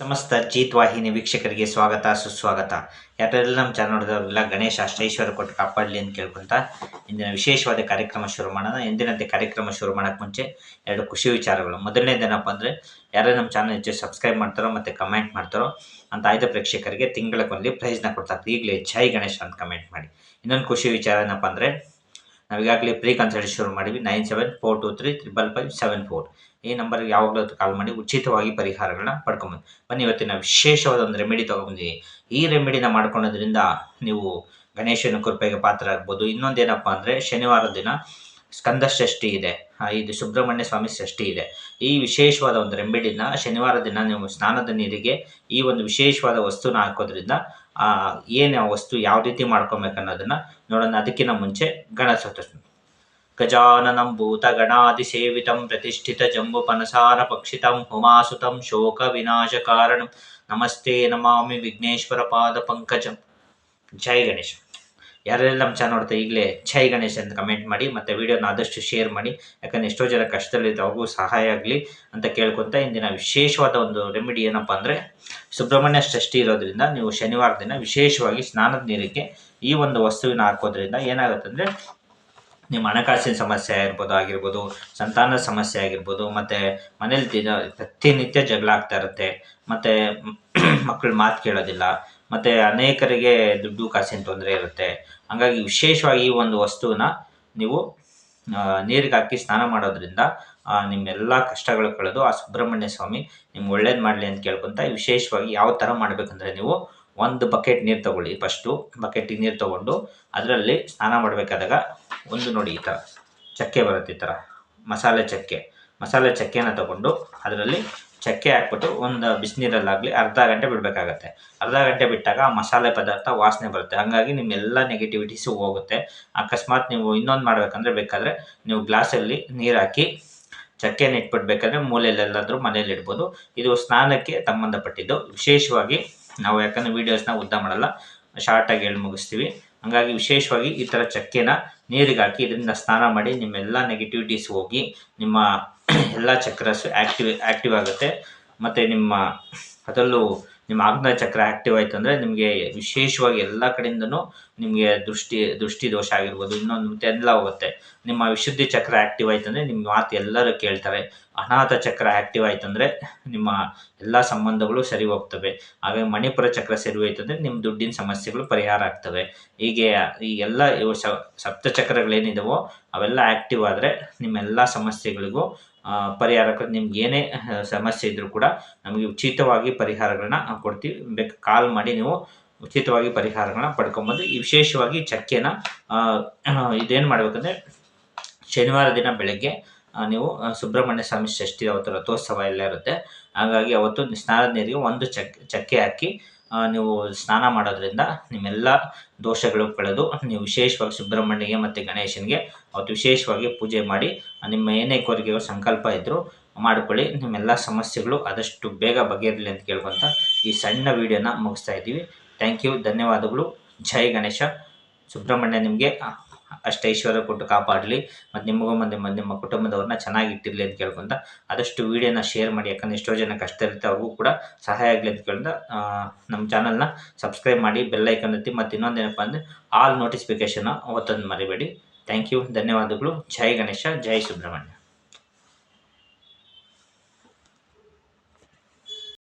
ಸಮಸ್ತ ಜೀತ್ ವಾಹಿನಿ ವೀಕ್ಷಕರಿಗೆ ಸ್ವಾಗತ, ಸುಸ್ವಾಗತ. ಯಾರೆಲ್ಲ ನಮ್ಮ ಚಾನಲ್ ನೋಡಿದವರೆಲ್ಲ ಗಣೇಶ ಅಷ್ಟೈಶ್ವರ ಕೊಟ್ಟು ಕಾಪಾಡಲಿ ಅಂತ ಕೇಳ್ಕೊಂತ ಇಂದಿನ ವಿಶೇಷವಾದ ಕಾರ್ಯಕ್ರಮ ಶುರು ಮಾಡೋಣ. ಎಂದಿನಂತೆ ಕಾರ್ಯಕ್ರಮ ಶುರು ಮಾಡೋಕ್ಕೆ ಮುಂಚೆ ಎರಡು ಖುಷಿ ವಿಚಾರಗಳು. ಮೊದಲನೇದೇನಪ್ಪ ಅಂದರೆ ಯಾರೇ ನಮ್ಮ ಚಾನಲ್ ಹೆಚ್ಚು ಸಬ್ಸ್ಕ್ರೈಬ್ ಮಾಡ್ತಾರೋ ಮತ್ತು ಕಮೆಂಟ್ ಮಾಡ್ತಾರೋ ಅಂತ ಆಯ್ದ ಪ್ರೇಕ್ಷಕರಿಗೆ ತಿಂಗಳಕ್ಕೊಂದು ಪ್ರೈಸ್ನ ಕೊಡ್ತಾರೆ ಈಗಲೇ ಜೈ ಗಣೇಶ ಅಂತ ಕಮೆಂಟ್ ಮಾಡಿ. ಇನ್ನೊಂದು ಖುಷಿ ವಿಚಾರ ಏನಪ್ಪ ಅಂದರೆ ನಾವು ಈಗಾಗಲೇ ಪ್ರೀ ಕನ್ಸಲ್ಟ್ ಶುರು ಮಾಡಿವಿ nine seven four two three triple five seven four ಈ ನಂಬರ್ಗೆ ಯಾವಾಗಲೂ ಕಾಲ್ ಮಾಡಿ ಉಚಿತವಾಗಿ ಪರಿಹಾರಗಳನ್ನ ಪಡ್ಕೊಂಬಂದು. ಬನ್ನಿ ಇವತ್ತಿನ ವಿಶೇಷವಾದ ಒಂದು ರೆಮಿಡಿ ತೊಗೊಂಬಂದಿದ್ದೀವಿ ಈ ರೆಮಿಡಿನ ಮಾಡ್ಕೊಳ್ಳೋದ್ರಿಂದ ನೀವು ಗಣೇಶನ ಕೃಪೆಗೆ ಪಾತ್ರ ಆಗ್ಬೋದು. ಇನ್ನೊಂದೇನಪ್ಪ ಅಂದರೆ ಶನಿವಾರ ದಿನ ಸ್ಕಂದ ಷಷ್ಠಿ ಇದೆ. ಇದು ಸುಬ್ರಹ್ಮಣ್ಯ ಸ್ವಾಮಿ ಷಷ್ಠಿ ಇದೆ. ಈ ವಿಶೇಷವಾದ ಒಂದು ರೆಮಿಡಿನ ಶನಿವಾರ ದಿನ ನೀವು ಸ್ನಾನದ ನೀರಿಗೆ ಈ ಒಂದು ವಿಶೇಷವಾದ ವಸ್ತುನ ಹಾಕೋದ್ರಿಂದ ಏನು ಆ ವಸ್ತು ಯಾವ ರೀತಿ ಮಾಡ್ಕೊಬೇಕು ಅನ್ನೋದನ್ನ ನೋಡೋಣ. ಅದಕ್ಕಿಂತ ಮುಂಚೆ ಗಣೇಶ ಗಜಾನನಂ ಭೂತಗಣಾದಿಸೇವಿತಂ ಪ್ರತಿಷ್ಠಿತ ಜಂಬು ಪನಸಾರ ಪಕ್ಷಿತಂ ಹುಮಾಸುತಂ ಶೋಕ ವಿನಾಶಕಾರಣಂ ನಮಸ್ತೆ ನಮಾಮಿ ವಿಘ್ನೇಶ್ವರ ಪಾದ ಪಂಕಜಂ. ಜೈ ಗಣೇಶ. ಯಾರೆಲ್ಲ ನಮ್ಮ ಚಾನಲ್ ನೋಡ್ತಾ ಈಗಲೇ ಛೈ ಗಣೇಶ್ ಅಂತ ಕಮೆಂಟ್ ಮಾಡಿ, ಮತ್ತು ವಿಡಿಯೋನ ಆದಷ್ಟು ಶೇರ್ ಮಾಡಿ. ಯಾಕಂದರೆ ಎಷ್ಟೋ ಜನ ಕಷ್ಟದಲ್ಲಿದ್ದು ಅವ್ರಿಗೂ ಸಹಾಯ ಆಗಲಿ ಅಂತ ಕೇಳ್ಕೊತಾ ಇಂದಿನ ವಿಶೇಷವಾದ ಒಂದು ರೆಮಿಡಿ ಏನಪ್ಪ ಅಂದರೆ ಸುಬ್ರಹ್ಮಣ್ಯ ಷಷ್ಠಿ ಇರೋದ್ರಿಂದ ನೀವು ಶನಿವಾರ ದಿನ ವಿಶೇಷವಾಗಿ ಸ್ನಾನದ ನೀರಿಗೆ ಈ ಒಂದು ವಸ್ತುವಿನ ಹಾಕೋದ್ರಿಂದ ಏನಾಗುತ್ತೆ ಅಂದರೆ ನಿಮ್ಮ ಹಣಕಾಸಿನ ಸಮಸ್ಯೆ ಆಗಿರ್ಬೋದು ಆಗಿರ್ಬೋದು ಸಂತಾನದ ಸಮಸ್ಯೆ ಆಗಿರ್ಬೋದು, ಮತ್ತು ಮನೇಲಿ ದಿನ ಪ್ರತಿನಿತ್ಯ ಜಗಳ ಆಗ್ತಾ ಇರುತ್ತೆ, ಮತ್ತು ಮಕ್ಕಳು ಮಾತು ಕೇಳೋದಿಲ್ಲ. ಮತ್ತು ಅನೇಕರಿಗೆ ದುಡ್ಡು ಕಾಸಿನ ತೊಂದರೆ ಇರುತ್ತೆ. ಹಾಗಾಗಿ ವಿಶೇಷವಾಗಿ ಈ ಒಂದು ವಸ್ತುವನ್ನ ನೀವು ನೀರಿಗೆ ಹಾಕಿ ಸ್ನಾನ ಮಾಡೋದ್ರಿಂದ ನಿಮ್ಮೆಲ್ಲ ಕಷ್ಟಗಳು ಕಳೆದು ಆ ಸುಬ್ರಹ್ಮಣ್ಯ ಸ್ವಾಮಿ ನಿಮ್ಗೆ ಒಳ್ಳೇದು ಮಾಡಲಿ ಅಂತ ಕೇಳ್ಕೊತ ವಿಶೇಷವಾಗಿ ಯಾವ ಥರ ಮಾಡಬೇಕಂದ್ರೆ ನೀವು ಒಂದು ಬಕೆಟ್ ನೀರು ತಗೊಳ್ಳಿ. ಫಸ್ಟು ಬಕೆಟಿಗೆ ನೀರು ತಗೊಂಡು ಅದರಲ್ಲಿ ಸ್ನಾನ ಮಾಡಬೇಕಾದಾಗ ಒಂದು ನೋಡಿ ಈ ಥರ ಚಕ್ಕೆ ಬರುತ್ತೆ ಈ ಥರ ಮಸಾಲೆ ಚಕ್ಕೆ. ಮಸಾಲೆ ಚಕ್ಕೆನ ತಗೊಂಡು ಅದರಲ್ಲಿ ಚಕ್ಕೆ ಹಾಕ್ಬಿಟ್ಟು ಒಂದು ಬಿಸಿನೀರಲ್ಲಾಗಲಿ ಅರ್ಧ ಗಂಟೆ ಬಿಡಬೇಕಾಗತ್ತೆ. ಅರ್ಧ ಗಂಟೆ ಬಿಟ್ಟಾಗ ಆ ಮಸಾಲೆ ಪದಾರ್ಥ ವಾಸನೆ ಬರುತ್ತೆ. ಹಾಗಾಗಿ ನಿಮ್ಮೆಲ್ಲ ನೆಗೆಟಿವಿಟೀಸು ಹೋಗುತ್ತೆ. ಅಕಸ್ಮಾತ್ ನೀವು ಇನ್ನೊಂದು ಮಾಡಬೇಕಂದ್ರೆ ಬೇಕಾದರೆ ನೀವು ಗ್ಲಾಸಲ್ಲಿ ನೀರು ಹಾಕಿ ಚಕ್ಕೆನ ಇಟ್ಬಿಡ್ಬೇಕಾದ್ರೆ ಮೂಲೆಯಲ್ಲೆಲ್ಲಾದರೂ ಮನೇಲಿ ಇಡ್ಬೋದು. ಇದು ಸ್ನಾನಕ್ಕೆ ಸಂಬಂಧಪಟ್ಟಿದ್ದು. ವಿಶೇಷವಾಗಿ ನಾವು ಯಾಕಂದರೆ ವೀಡಿಯೋಸ್ನ ಉದ್ದ ಮಾಡಲ್ಲ ಶಾರ್ಟಾಗಿ ಹೇಳಿ ಮುಗಿಸ್ತೀವಿ. ಹಾಗಾಗಿ ವಿಶೇಷವಾಗಿ ಈ ಥರ ಚಕ್ಕೆನ ನೀರಿಗೆ ಹಾಕಿ ಇದರಿಂದ ಸ್ನಾನ ಮಾಡಿ ನಿಮ್ಮೆಲ್ಲ ನೆಗೆಟಿವಿಟೀಸ್ ಹೋಗಿ ನಿಮ್ಮ ಎಲ್ಲ ಚಕ್ರಸ್ ಆ್ಯಕ್ಟಿವ್ ಆ್ಯಕ್ಟಿವ್ ಆಗುತ್ತೆ. ಮತ್ತು ನಿಮ್ಮ, ಅದರಲ್ಲೂ ನಿಮ್ಮ ಆಗ್ನ ಚಕ್ರ ಆ್ಯಕ್ಟಿವ್ ಆಯಿತು ಅಂದರೆ ನಿಮಗೆ ವಿಶೇಷವಾಗಿ ಎಲ್ಲ ಕಡೆಯಿಂದನೂ ನಿಮಗೆ ದೃಷ್ಟಿ ದೃಷ್ಟಿ ದೋಷ ಆಗಿರ್ಬೋದು, ಇನ್ನೊಂದು ಮತ್ತೆ ಎಲ್ಲ ಹೋಗುತ್ತೆ. ನಿಮ್ಮ ವಿಶುದ್ಧಿ ಚಕ್ರ ಆಕ್ಟಿವ್ ಆಯ್ತು ಅಂದರೆ ನಿಮ್ಮ ಮಾತು ಎಲ್ಲರೂ ಕೇಳ್ತಾರೆ. ಅನಾಥ ಚಕ್ರ ಆ್ಯಕ್ಟಿವ್ ಆಯ್ತು ಅಂದರೆ ನಿಮ್ಮ ಎಲ್ಲ ಸಂಬಂಧಗಳು ಸರಿ ಹೋಗ್ತವೆ. ಹಾಗೆ ಮಣಿಪುರ ಚಕ್ರ ಸರಿ ಹೋಯ್ತು ಅಂದರೆ ನಿಮ್ಮ ದುಡ್ಡಿನ ಸಮಸ್ಯೆಗಳು ಪರಿಹಾರ ಆಗ್ತವೆ. ಹೀಗೆ, ಈ ಎಲ್ಲ ಸಪ್ತ ಚಕ್ರಗಳೇನಿದಾವೋ ಅವೆಲ್ಲ ಆ್ಯಕ್ಟಿವ್ ಆದರೆ ನಿಮ್ಮೆಲ್ಲ ಸಮಸ್ಯೆಗಳಿಗೂ ಪರಿಹಾರಕ್ಕೆ ನಿಮ್ಗೆ ಏನೇ ಸಮಸ್ಯೆ ಇದ್ದರೂ ಕೂಡ ನಮಗೆ ಉಚಿತವಾಗಿ ಪರಿಹಾರಗಳನ್ನ ಕೊಡ್ತೀವಿ. ಬೇಕು, ಕಾಲ್ ಮಾಡಿ ನೀವು ಉಚಿತವಾಗಿ ಪರಿಹಾರಗಳನ್ನ ಪಡ್ಕೊಂಬಂದು, ಈ ವಿಶೇಷವಾಗಿ ಚಕ್ಕೆನ ಇದೇನು ಮಾಡಬೇಕಂದ್ರೆ ಶನಿವಾರ ದಿನ ಬೆಳಗ್ಗೆ ನೀವು ಸುಬ್ರಹ್ಮಣ್ಯ ಸ್ವಾಮಿ ಷಷ್ಠಿ ಅವತ್ತು ರಥೋತ್ಸವ ಎಲ್ಲ ಇರುತ್ತೆ. ಹಾಗಾಗಿ ಅವತ್ತು ಸ್ನಾನದ ನೀರಿಗೆ ಒಂದು ಚಕ್, ಚಕ್ಕೆ ಹಾಕಿ ನೀವು ಸ್ನಾನ ಮಾಡೋದ್ರಿಂದ ನಿಮ್ಮೆಲ್ಲ ದೋಷಗಳು ಕಳೆದು ನೀವು ವಿಶೇಷವಾಗಿ ಸುಬ್ರಹ್ಮಣ್ಯಗೆ ಮತ್ತು ಗಣೇಶನಿಗೆ ಅವತ್ತು ವಿಶೇಷವಾಗಿ ಪೂಜೆ ಮಾಡಿ ನಿಮ್ಮ ಏನೇ ಕೋರಿಕೆಗಳು ಸಂಕಲ್ಪ ಇದ್ದರೂ ಮಾಡಿಕೊಳ್ಳಿ. ನಿಮ್ಮೆಲ್ಲ ಸಮಸ್ಯೆಗಳು ಆದಷ್ಟು ಬೇಗ ಬಗೆಯಿರಲಿ ಅಂತ ಕೇಳ್ಕೊಂತ ಈ ಸಣ್ಣ ವಿಡಿಯೋನ ಮುಗಿಸ್ತಾ ಇದ್ದೀವಿ. ಥ್ಯಾಂಕ್ ಯು ಧನ್ಯವಾದಗಳು. ಜೈ ಗಣೇಶ. ಸುಬ್ರಹ್ಮಣ್ಯ ನಿಮಗೆ. ಅಷ್ಟೈಶ್ವರ್ಯ ಕೊಟ್ಟು ಕಾಪಾಡಲಿ ಮತ್ತು ನಿಮಗೂ ಮತ್ತು ಮ- ನಿಮ್ಮ ಕುಟುಂಬದವ್ರನ್ನ ಚೆನ್ನಾಗಿ ಇಟ್ಟಿರಲಿ ಅಂತ ಕೇಳ್ಕೊಂತ ಆದಷ್ಟು ವಿಡಿಯೋನ ಶೇರ್ ಮಾಡಿ, ಯಾಕಂದರೆ ಎಷ್ಟೋ ಜನ ಕಷ್ಟ ಇರುತ್ತೆ ಅವ್ರಿಗೂ ಕೂಡ ಸಹಾಯ ಆಗಲಿ ಅಂತ ಕೇಳ್ದ ನಮ್ಮ ಚಾನಲ್ನ ಸಬ್ಸ್ಕ್ರೈಬ್ ಮಾಡಿ ಬೆಲ್ ಐಕನ್ ಒತ್ತಿ, ಮತ್ತು ಇನ್ನೊಂದೇನಪ್ಪ ಅಂದರೆ ಆಲ್ ನೋಟಿಫಿಕೇಷನ್ ಒತ್ತೊಂದು ಮರಿಬೇಡಿ. ಥ್ಯಾಂಕ್ ಯು ಧನ್ಯವಾದಗಳು. ಜೈ ಗಣೇಶ, ಜೈ ಸುಬ್ರಹ್ಮಣ್ಯ.